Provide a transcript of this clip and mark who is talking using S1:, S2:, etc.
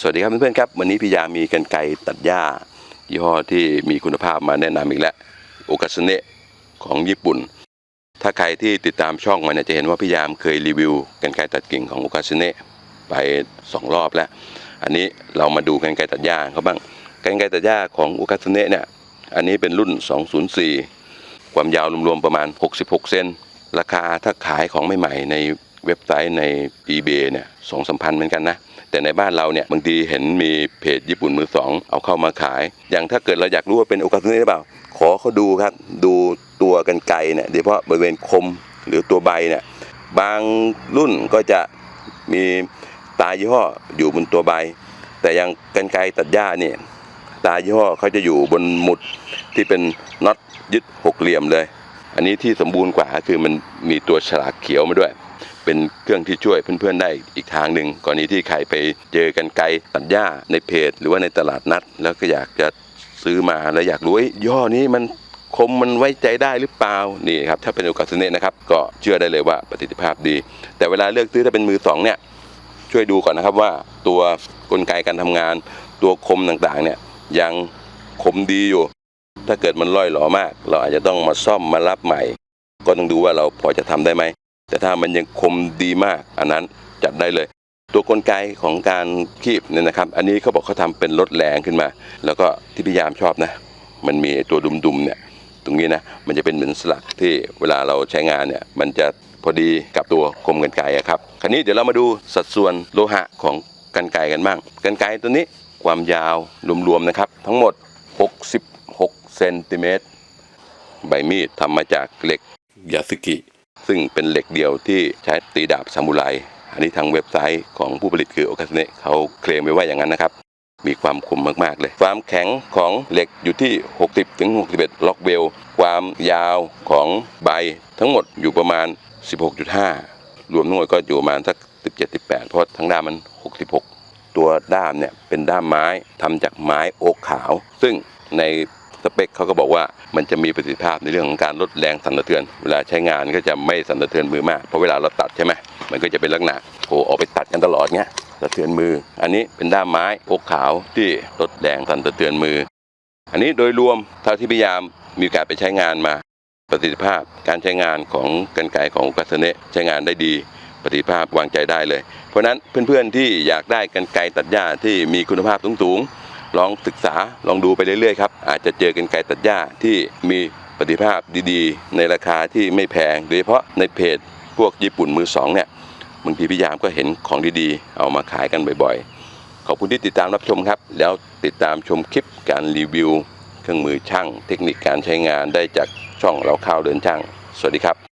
S1: สวัสดีครับเพื่อนๆครับวันนี้พี่ยามีกันไกตัดหญ้ายี่ห้อที่มีคุณภาพมาแนะนำอีกแล้วโอกาสเนะของญี่ปุ่น ถ้าใครที่ติดตามช่องมาเนี่ยจะเห็นว่าพี่ยามเคยรีวิวกันไกตัดกิ่งของโอกาสเนะไปสองรอบแล้ว อันนี้เรามาดูกันไกตัดหญ้าเขาบ้างกันไกตัดหญ้าของโอกาสเนะเนี่ยอันนี้เป็นรุ่น 204 ความยาวรวมๆประมาณ 66 เซนราคาถ้าขายของใหม่ๆในเว็บไซต์ใน eBay เนี่ยสองสามพันเหมือนกันนะ แต่ในบ้านเราเนี่ยบางทีเห็นมีเพจญี่ปุ่นมือสองเอาเข้ามาขาย อย่างถ้าเกิดเราอยากรู้ว่าเป็นโอกาสนี้หรือเปล่า ขอเขาดูครับ ดูตัวกันไกรเนี่ยโดยเฉพาะบริเวณคมหรือตัวใบเนี่ยบางรุ่นก็จะมีตายี่ห้ออยู่บนตัวใบ แต่อยังกันไกรตัดหญ้าเนี่ยตายี่ห้อเขาจะอยู่บนหมุดที่เป็นน็อตยึดหกเหลี่ยมเลย อันนี้ที่สมบูรณ์กว่าคือมันมีตัวฉลากเขียวมาด้วย เป็นเครื่องที่ช่วยเพื่อนๆได้อีกทางหนึ่งกรณีที่ใครไปเจอกันไกลตัดหญ้าในเพจ หรือว่าในตลาดนัด แล้วก็อยากจะซื้อมาแล้วอยากรู้ว่าย่อนี้มันคมมันไว้ใจได้หรือเปล่านี่ครับถ้าเป็นโอกาสเนนะครับก็เชื่อได้เลยว่าประสิทธิภาพดี แต่เวลาเลือกซื้อถ้าเป็นมือสองเนี่ยช่วยดูก่อนนะครับว่าตัวกลไกการทำงาน ตัวคมต่างๆเนี่ยยังคมดีอยู่ ถ้าเกิดมันล่อยหลอมาก เราอาจจะต้องมาซ่อมมารับใหม่ ก็ต้องดูว่าเราพอจะทำได้ไหม แต่ถ้ามันยังคมดีมากอันนั้นจัดได้เลย ตัวกลไกของการคีบเนี่ยนะครับ อันนี้เขาบอกเขาทำเป็นรถแรงขึ้นมา แล้วก็ที่พยายามชอบนะ มันมีตัวดุมๆเนี่ยตรงนี้นะมันจะเป็นเหมือนสลักที่เวลาเราใช้งานเนี่ยมันจะพอดีกับตัวคมกันไกครับคราวนี้เดี๋ยวเรามาดูสัดส่วนโลหะของกันไกกันบ้างกันไกตัวนี้ความยาวรวมๆนะครับ ทั้งหมด 66เซนติเมตรใบมีดทำมาจากเหล็กยาสึกิ ซึ่งเป็นเหล็กเดียวที่ใช้ตีดาบซามูไรอันนี้ทางเว็บไซต์ของผู้ผลิตคือโอคาสเนะเขาเคลมไว้ว่าอย่างนั้นนะครับ มีความคมมาก ๆ เลย ความแข็งของเหล็กอยู่ที่ 60ถึง61 ล็อกเวล ความยาวของใบทั้งหมดอยู่ประมาณ 16.5 รวมทั้งหมดก็อยู่ประมาณสัก 17-18 เพราะทั้งด้ามมัน 66 ตัวด้ามเนี่ยเป็นด้ามไม้ทำจากไม้โอ๊กขาว ซึ่งใน สเปคเขาก็บอกว่ามันจะมีประสิทธิภาพในเรื่องของการลดแรงสั่นสะเทือน เวลาใช้งานก็จะไม่สั่นสะเทือนมือมาก เพราะเวลาเราตัดใช่ไหมมันก็จะเป็นลักษณะโผออกไปตัดกันตลอดเงี้ยสะเทือนมือ อันนี้เป็นด้ามไม้อกขาวที่ลดแรงสั่นสะเทือนมือ อันนี้โดยรวมเท่าที่พยายามมีโอกาสไปใช้งานมา ประสิทธิภาพการใช้งานของกันไกของกัสเนะใช้งานได้ดีประสิทธิภาพวางใจได้เลย เพราะนั้นเพื่อนๆที่อยากได้กันไกตัดหญ้าที่มีคุณภาพสูงๆ ลองศึกษาลองดูไปเรื่อยๆครับอาจจะเจอกันไกรตัดหญ้าที่มีประสิทธิภาพดีๆ ในราคาที่ไม่แพงโดยเฉพาะในเพจพวกญี่ปุ่นมือสองเนี่ยบางทีพี่ยามก็เห็นของดีๆ เอามาขายกันบ่อยๆ ขอบคุณที่ติดตามรับชมครับ แล้วติดตามชมคลิปการรีวิว เครื่องมือช่าง เทคนิคการใช้งานได้จากช่องเราข้าวเดินช่าง สวัสดีครับ